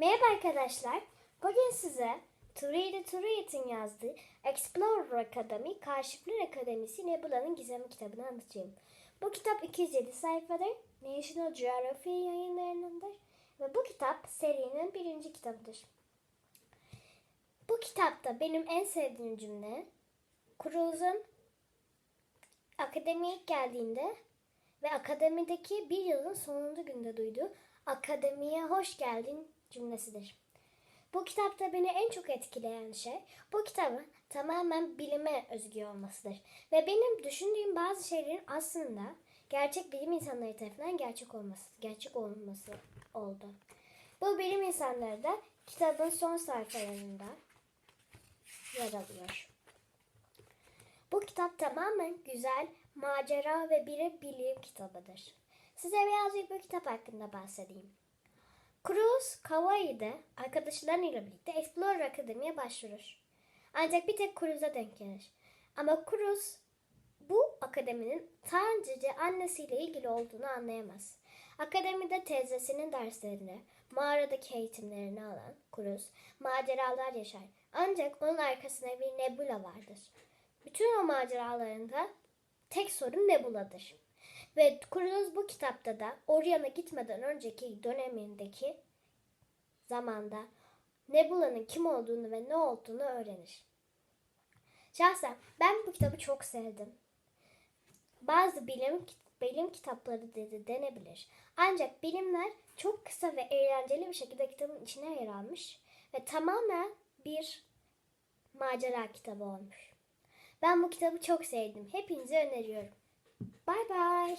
Merhaba arkadaşlar. Bugün size Turide Turid'in yazdığı Explorer Academy, Kaşifler Akademisi Nebula'nın Gizemi kitabını anlatacağım. Bu kitap 207 sayfadır. National Geographic yayınlarındandır. Ve bu kitap serinin birinci kitabıdır. Bu kitapta benim en sevdiğim cümle Cruz'un akademiye geldiğinde ve akademideki bir yılın sonuncu günde duyduğu akademiye hoş geldin cümlesidir. Bu kitapta beni en çok etkileyen şey bu kitabın tamamen bilime özgü olmasıdır. Ve benim düşündüğüm bazı şeylerin aslında gerçek bilim insanları tarafından gerçek olması, gerçek olması oldu. Bu bilim insanları da kitabın son sayfalarında yer alıyor. Bu kitap tamamen güzel, macera ve bir bilim kitabıdır. Size birazcık bu kitap hakkında bahsedeyim. Cruz, Hawaii'de arkadaşlarıyla birlikte Explorer Akademi'ye başvurur. Ancak bir tek Cruz'a denk gelir. Ama Cruz bu akademinin Tanrıcı annesiyle ilgili olduğunu anlayamaz. Akademide teyzesinin derslerini, mağaradaki eğitimlerini alan Cruz maceralar yaşar. Ancak onun arkasında bir nebula vardır. Bütün o maceralarında tek sorun nebuladır. Ve Cruz bu kitapta da Orion'a gitmeden önceki dönemindeki zamanda Nebula'nın kim olduğunu ve ne olduğunu öğrenir. Şahsen ben bu kitabı çok sevdim. Bazı bilim bilim kitapları dedi denebilir. Ancak bilimler çok kısa ve eğlenceli bir şekilde kitabın içine yer almış ve tamamen bir macera kitabı olmuş. Ben bu kitabı çok sevdim. Hepinize öneriyorum. Bye bye.